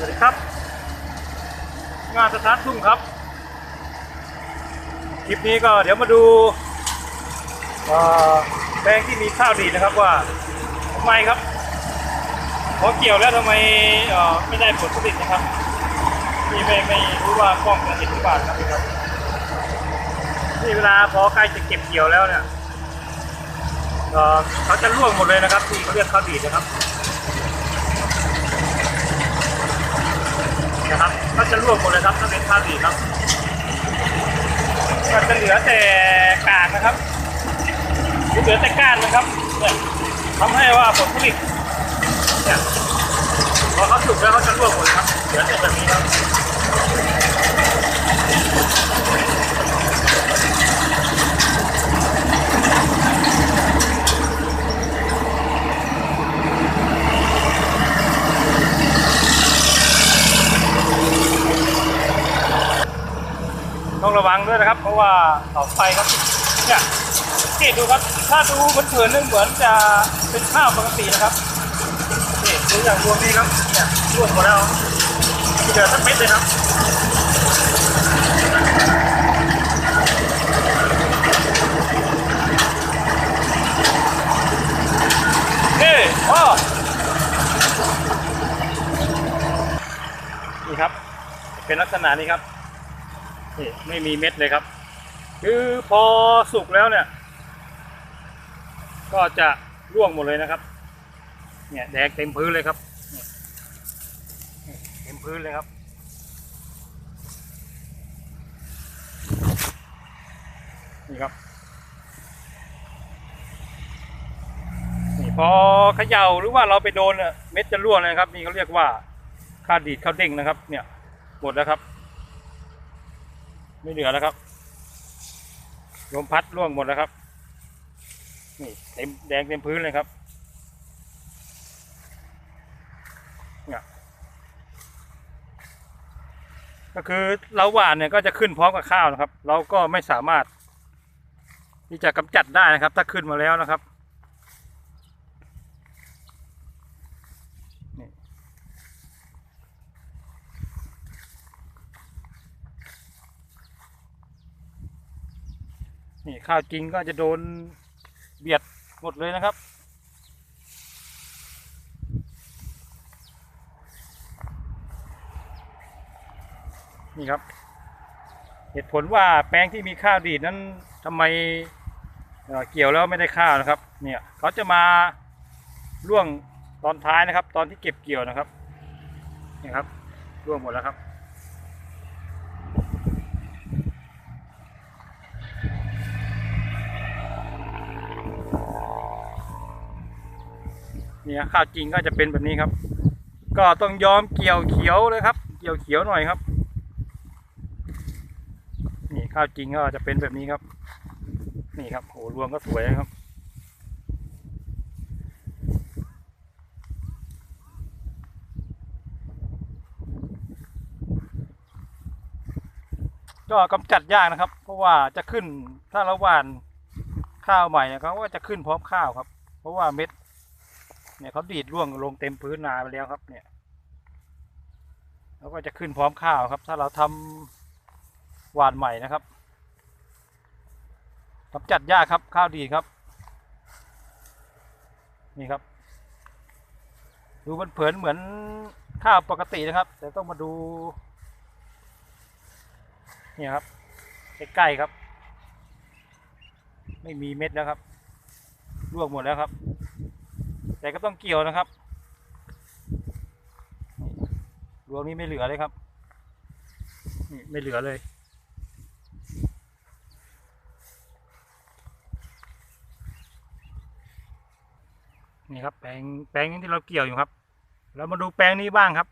สวัสดีครับ งานสถานทุ่งครับ คลิปนี้ก็เดี๋ยวมาดูแปลงที่มีข้าวดีนะครับว่าทำไมครับพอเกี่ยวแล้วทำไมไม่ได้ผลผลิตนะครับนี่ไม่ไม่รู้ว่ากล้องจะเห็นหรือเปล่านะครับนี่ครับนี่เวลาพอใกล้จะเก็บเกี่ยวแล้วเนี่ยเขาจะร่วงหมดเลยนะครับที่เขาเรียกข้าวดีนะครับ นะครับ ก็จะร่วบหมดเลยครับถ้าเป็นข้าวดีครับก็จะเหลือแต่กากนะครับเหลือแต่ก้านนะครับเนี่ยทำให้ว่าผลผลิตเนี่ยพอเขาสุกแล้วเขาจะร่วงหมดครับเหลือแต่แบบนี้ครับ ระวังด้วยนะครับ เพราะว่าเสาไฟครับเนี่ยสังเกตดูครับ ถ้าดูเผินๆนึกเหมือนจะเป็นข้าวปกตินะครับนี่ดูอย่างรวงนี้ครับเนี่ยร่วงหมดแล้วเหลือสักเม็ดเลยครับนี่พ่อนี่ครับ เป็นลักษณะนี้ครับ นี่ไม่มีเม็ดเลยครับ คือพอสุกแล้วเนี่ย ก็จะร่วงหมดเลยนะครับ เนี่ยแดงเต็มพื้นเลยครับเต็มพื้นเลยครับนี่ครับนี่พอเขย่าหรือว่าเราไปโดนเนี่ยเม็ดจะร่วงเลยครับนี่เขาเรียกว่าข้าดีดข้าวเด้งนะครับ เนี่ยหมดแล้วครับ ไม่เหลือแล้วครับลมพัดร่วงหมดแล้วครับ นี่เต็มแดงเต็มพื้นเลยครับเนี่ยก็คือเราหว่านเนี่ยก็จะขึ้นพร้อมกับข้าวนะครับ เราก็ไม่สามารถที่จะกำจัดได้นะครับ ถ้าขึ้นมาแล้วนะครับ นี่ข้าวจริงก็จะโดนเบียดหมดเลยนะครับ นี่ครับ เหตุผลว่าแปลงที่มีข้าวดีดนั้นทำไมเเกี่ยวแล้วไม่ได้ข้าวนะครับ เนี่ยเขาจะมาร่วงตอนท้ายนะครับ ตอนที่เก็บเกี่ยวนะครับนี่ครับร่วงหมดแล้วครับ เนี่ยข้าวจริงก็จะเป็นแบบนี้ครับ ก็ต้องยอมเกี่ยวเขียวเลยครับ เกี่ยวเขียวหน่อยครับ นี่ข้าวจริงก็จะเป็นแบบนี้ครับ นี่ครับโหรวงก็สวยนะครับก็กำจัดยากนะครับ เพราะว่าจะขึ้นถ้าเราหว่านข้าวใหม่เนี่ยเขาก็จะขึ้นพร้อมข้าวครับ เพราะว่าเม็ด เนี่ยเขาดีดร่วงลงเต็มพื้นนาไปแล้วครับ เนี่ยแล้วก็จะขึ้นพร้อมข้าวครับ ถ้าเราทำหวานใหม่นะครับกำจัดยาครับข้าวดีครับ นี่ครับ ดูมันเผินเหมือนข้าวปกตินะครับ แต่ต้องมาดู เนี่ยครับใกล้ๆครับ ไม่มีเม็ดแล้วครับร่วงหมดแล้วครับ แต่ก็ต้องเกี่ยวนะครับรวงนี้ไม่เหลือเลยครับ นี่ไม่เหลือเลย นี่ครับแปลงแปลงนี้ที่เราเกี่ยวอยู่ครับ เรามาดูแปลงนี้บ้างครับ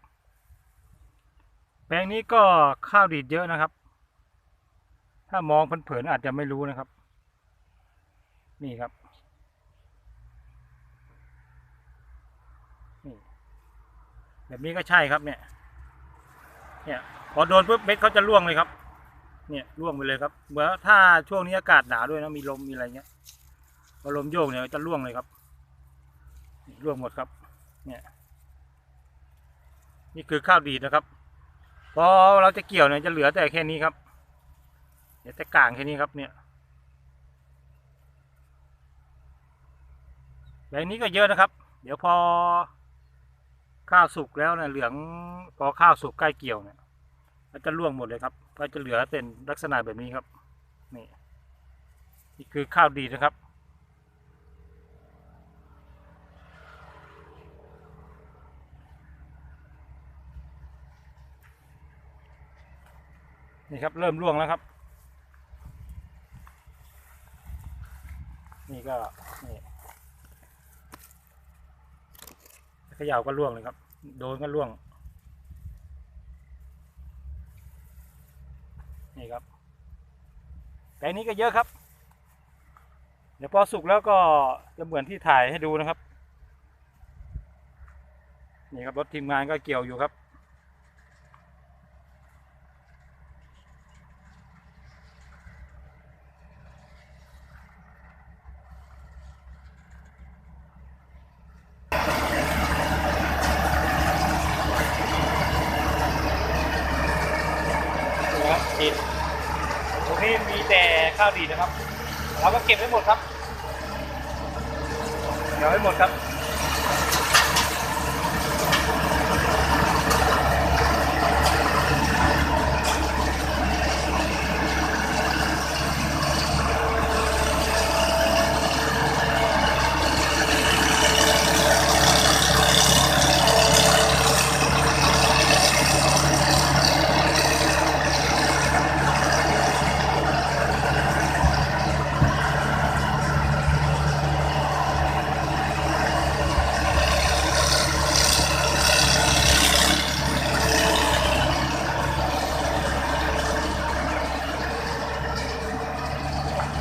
แปลงนี้ก็ข้าวดีดเยอะนะครับ ถ้ามองเผินๆอาจจะไม่รู้นะครับ นี่ครับ นี่ แบบนี้ก็ใช่ครับเนี่ย เนี่ยพอโดนปุ๊บเม็ดเขาจะร่วงเลยครับ เนี่ยร่วงไปเลยครับ เหมือนถ้าช่วงนี้อากาศหนาวด้วยนะมีลมมีอะไรเงี้ยพอลมโยกเนี่ยจะร่วงเลยครับนี่ร่วงหมดครับ เนี่ย นี่คือข้าวดีดนะครับ พอเราจะเกี่ยวเนี่ยจะเหลือแต่แค่นี้ครับเหลือแต่กลางแค่นี้ครับ เนี่ยแบบนี้ก็เยอะนะครับ เดี๋ยวพอ ข้าวสุกแล้วเนี่ยเหลืองพอข้าวสุกใกล้เกี่ยวเนี่ยมันจะร่วงหมดเลยครับก็จะเหลือเป็นลักษณะแบบนี้ครับนี่นี่คือข้าวดีนะครับ นี่ครับเริ่มร่วงแล้วครับ นี่ก็นี่เขยาวก็ร่วงเลยครับ โดนก็ร่วง นี่ครับแต่นี้ก็เยอะครับ เดี๋ยวพอสุกแล้วก็จะเหมือนที่ถ่ายให้ดูนะครับ นี่ครับรถทีมงานก็เกี่ยวอยู่ครับดีดตรง นี้มีแต่ข้าวดีนะครับ เราก็เก็บไว้หมดครับเก็บไว้หมดครับ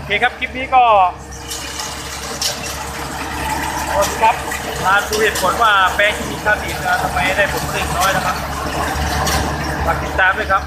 เคครับ คลิปนี้ก็ขอบคุณครับมาดูเหตุผลว่าแป้งที่มีค่าดีดทำไมได้ผลผลิตน้อยนะครับฝากติดตามด้วยครับ